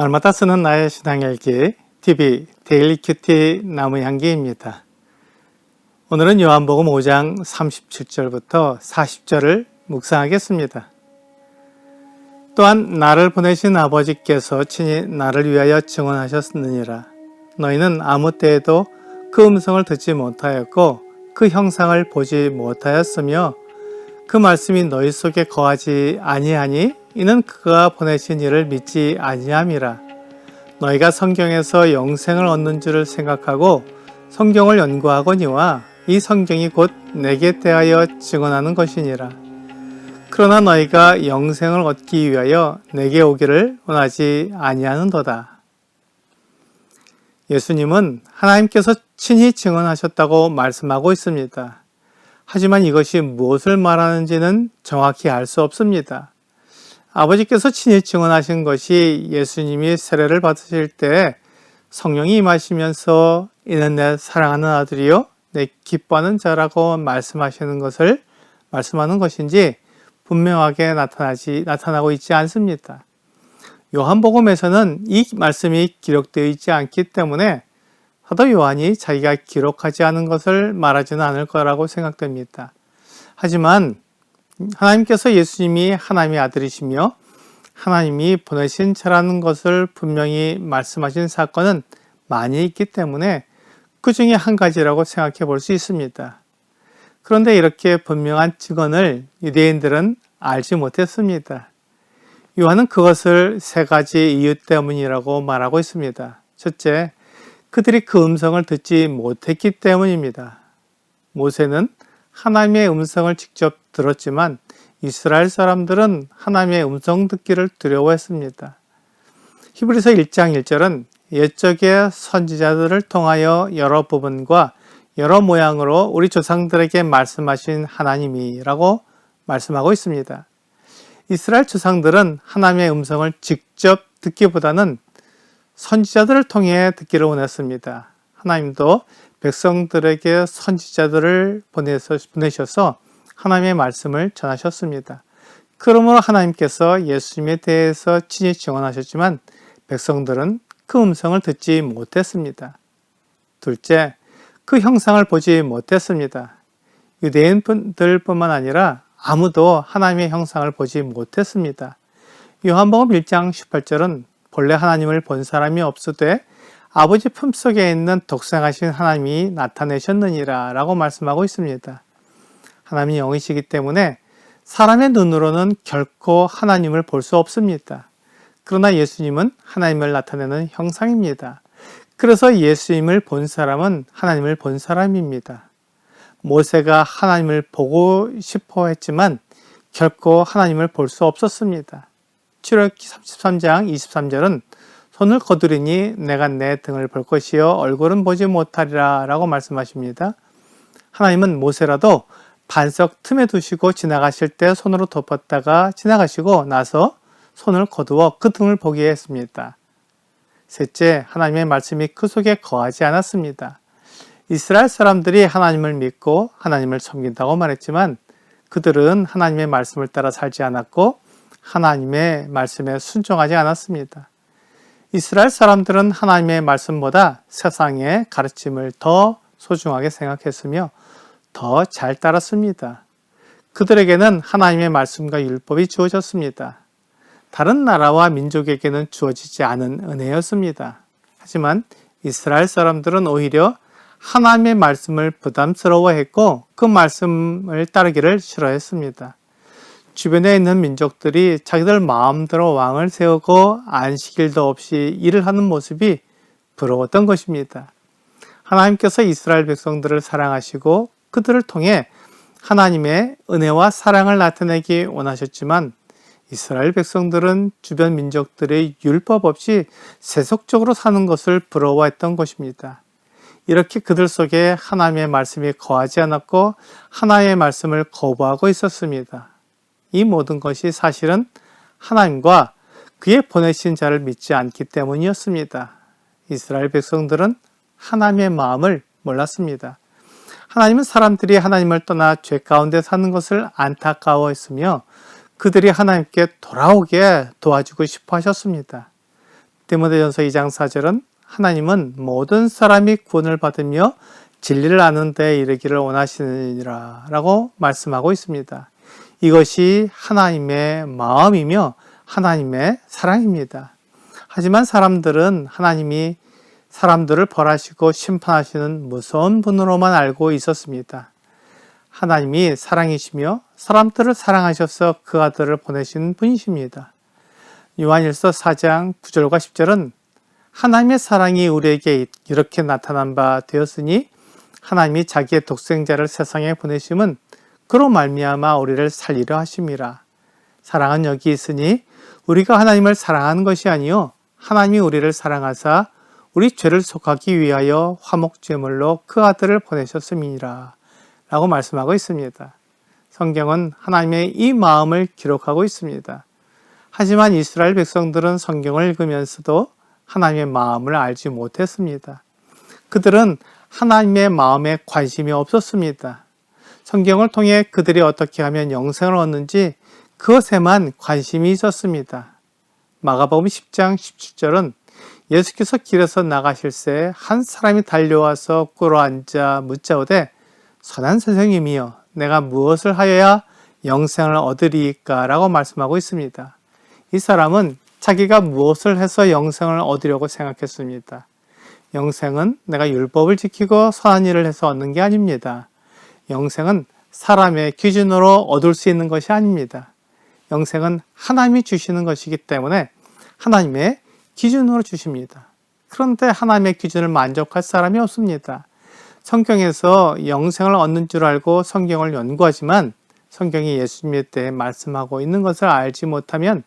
날마다 쓰는 나의 신앙일기 TV 데일리 큐티 나무 향기입니다. 오늘은 요한복음 5장 37절부터 40절을 묵상하겠습니다. 또한 나를 보내신 아버지께서 친히 나를 위하여 증언하셨느니라. 너희는 아무 때에도 그 음성을 듣지 못하였고 그 형상을 보지 못하였으며 그 말씀이 너희 속에 거하지 아니하니 이는 그가 보내신 이를 믿지 아니함이라. 너희가 성경에서 영생을 얻는 줄을 생각하고 성경을 연구하거니와 이 성경이 곧 내게 대하여 증언하는 것이니라. 그러나 너희가 영생을 얻기 위하여 내게 오기를 원하지 아니하는도다. 예수님은 하나님께서 친히 증언하셨다고 말씀하고 있습니다. 하지만 이것이 무엇을 말하는지는 정확히 알 수 없습니다. 아버지께서 친히 증언하신 것이 예수님이 세례를 받으실 때 성령이 임하시면서 이는 내 사랑하는 아들이요 내 기뻐하는 자라고 말씀하시는 것을 말씀하는 것인지 분명하게 나타나지 나타나고 있지 않습니다. 요한복음에서는 이 말씀이 기록되어 있지 않기 때문에 사도 요한이 자기가 기록하지 않은 것을 말하지는 않을 거라고 생각됩니다. 하지만 하나님께서 예수님이 하나님의 아들이시며 하나님이 보내신 자라는 것을 분명히 말씀하신 사건은 많이 있기 때문에 그 중에 한 가지라고 생각해 볼 수 있습니다. 그런데 이렇게 분명한 증언을 유대인들은 알지 못했습니다. 요한은 그것을 세 가지 이유 때문이라고 말하고 있습니다. 첫째, 그들이 그 음성을 듣지 못했기 때문입니다. 모세는 하나님의 음성을 직접 들었지만 이스라엘 사람들은 하나님의 음성 듣기를 두려워했습니다. 히브리서 1장 1절은 옛적의 선지자들을 통하여 여러 부분과 여러 모양으로 우리 조상들에게 말씀하신 하나님이라고 말씀하고 있습니다. 이스라엘 조상들은 하나님의 음성을 직접 듣기보다는 선지자들을 통해 듣기를 원했습니다. 하나님도 백성들에게 선지자들을 보내셔서 하나님의 말씀을 전하셨습니다. 그러므로 하나님께서 예수님에 대해서 친히 증언하셨지만 백성들은 그 음성을 듣지 못했습니다. 둘째, 그 형상을 보지 못했습니다. 유대인들뿐만 아니라 아무도 하나님의 형상을 보지 못했습니다. 요한복음 1장 18절은 본래 하나님을 본 사람이 없으되 아버지 품속에 있는 독생하신 하나님이 나타내셨느니라 라고 말씀하고 있습니다. 하나님이 영이시기 때문에 사람의 눈으로는 결코 하나님을 볼 수 없습니다. 그러나 예수님은 하나님을 나타내는 형상입니다. 그래서 예수님을 본 사람은 하나님을 본 사람입니다. 모세가 하나님을 보고 싶어 했지만 결코 하나님을 볼 수 없었습니다. 7월 33장 23절은 손을 거두리니 내가 내 등을 볼 것이요 얼굴은 보지 못하리라 라고 말씀하십니다. 하나님은 모세라도 반석 틈에 두시고 지나가실 때 손으로 덮었다가 지나가시고 나서 손을 거두어 그 등을 보게 했습니다. 셋째, 하나님의 말씀이 그 속에 거하지 않았습니다. 이스라엘 사람들이 하나님을 믿고 하나님을 섬긴다고 말했지만 그들은 하나님의 말씀을 따라 살지 않았고 하나님의 말씀에 순종하지 않았습니다. 이스라엘 사람들은 하나님의 말씀보다 세상의 가르침을 더 소중하게 생각했으며 더 잘 따랐습니다. 그들에게는 하나님의 말씀과 율법이 주어졌습니다. 다른 나라와 민족에게는 주어지지 않은 은혜였습니다. 하지만 이스라엘 사람들은 오히려 하나님의 말씀을 부담스러워했고 그 말씀을 따르기를 싫어했습니다. 주변에 있는 민족들이 자기들 마음대로 왕을 세우고 안식일도 없이 일을 하는 모습이 부러웠던 것입니다. 하나님께서 이스라엘 백성들을 사랑하시고 그들을 통해 하나님의 은혜와 사랑을 나타내기 원하셨지만 이스라엘 백성들은 주변 민족들의 율법 없이 세속적으로 사는 것을 부러워했던 것입니다. 이렇게 그들 속에 하나님의 말씀이 거하지 않았고 하나님의 말씀을 거부하고 있었습니다. 이 모든 것이 사실은 하나님과 그의 보내신 자를 믿지 않기 때문이었습니다. 이스라엘 백성들은 하나님의 마음을 몰랐습니다. 하나님은 사람들이 하나님을 떠나 죄 가운데 사는 것을 안타까워했으며 그들이 하나님께 돌아오게 도와주고 싶어 하셨습니다. 디모데전서 2장 4절은 하나님은 모든 사람이 구원을 받으며 진리를 아는 데 이르기를 원하시느니라 라고 말씀하고 있습니다. 이것이 하나님의 마음이며 하나님의 사랑입니다. 하지만 사람들은 하나님이 사람들을 벌하시고 심판하시는 무서운 분으로만 알고 있었습니다. 하나님이 사랑이시며 사람들을 사랑하셔서 그 아들을 보내신 분이십니다. 요한일서 4장 9절과 10절은 하나님의 사랑이 우리에게 이렇게 나타난 바 되었으니 하나님이 자기의 독생자를 세상에 보내심은 그로 말미암아 우리를 살리려 하심이라. 사랑은 여기 있으니 우리가 하나님을 사랑하는 것이 아니요 하나님이 우리를 사랑하사 우리 죄를 속하기 위하여 화목제물로 그 아들을 보내셨음이니라. 라고 말씀하고 있습니다. 성경은 하나님의 이 마음을 기록하고 있습니다. 하지만 이스라엘 백성들은 성경을 읽으면서도 하나님의 마음을 알지 못했습니다. 그들은 하나님의 마음에 관심이 없었습니다. 성경을 통해 그들이 어떻게 하면 영생을 얻는지 그것에만 관심이 있었습니다. 마가복음 10장 17절은 예수께서 길에서 나가실 새 한 사람이 달려와서 꿇어 앉아 묻자오되 선한 선생님이여 내가 무엇을 하여야 영생을 얻으리까? 라고 말씀하고 있습니다. 이 사람은 자기가 무엇을 해서 영생을 얻으려고 생각했습니다. 영생은 내가 율법을 지키고 선한 일을 해서 얻는 게 아닙니다. 영생은 사람의 기준으로 얻을 수 있는 것이 아닙니다. 영생은 하나님이 주시는 것이기 때문에 하나님의 기준으로 주십니다. 그런데 하나님의 기준을 만족할 사람이 없습니다. 성경에서 영생을 얻는 줄 알고 성경을 연구하지만 성경이 예수님에 대해 말씀하고 있는 것을 알지 못하면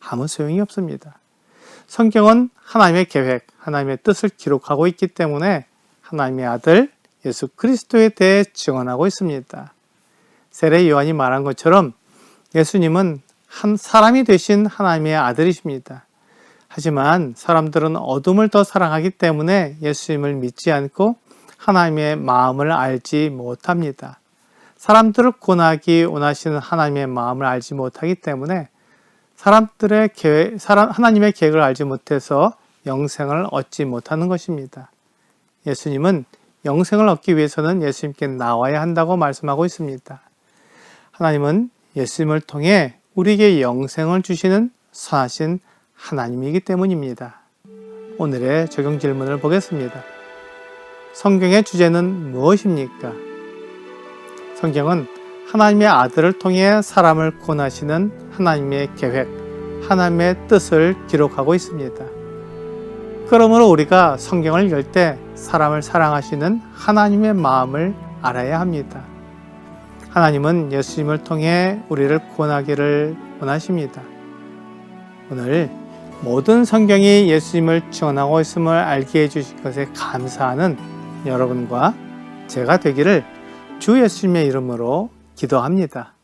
아무 소용이 없습니다. 성경은 하나님의 계획, 하나님의 뜻을 기록하고 있기 때문에 하나님의 아들 예수 그리스도에 대해 증언하고 있습니다. 세례 요한이 말한 것처럼 예수님은 한 사람이 되신 하나님의 아들이십니다. 하지만 사람들은 어둠을 더 사랑하기 때문에 예수님을 믿지 않고 하나님의 마음을 알지 못합니다. 사람들을 구원하기 원하시는 하나님의 마음을 알지 못하기 때문에 사람들의 계획, 사람, 하나님의 계획을 알지 못해서 영생을 얻지 못하는 것입니다. 예수님은 영생을 얻기 위해서는 예수님께 나와야 한다고 말씀하고 있습니다. 하나님은 예수님을 통해 우리에게 영생을 주시는 선하신 하나님이기 때문입니다. 오늘의 적용 질문을 보겠습니다. 성경의 주제는 무엇입니까? 성경은 하나님의 아들을 통해 사람을 구원하시는 하나님의 계획, 하나님의 뜻을 기록하고 있습니다. 그러므로 우리가 성경을 열 때 사람을 사랑하시는 하나님의 마음을 알아야 합니다. 하나님은 예수님을 통해 우리를 구원하기를 원하십니다. 오늘 모든 성경이 예수님을 증언하고 있음을 알게 해주신 것에 감사하는 여러분과 제가 되기를 주 예수님의 이름으로 기도합니다.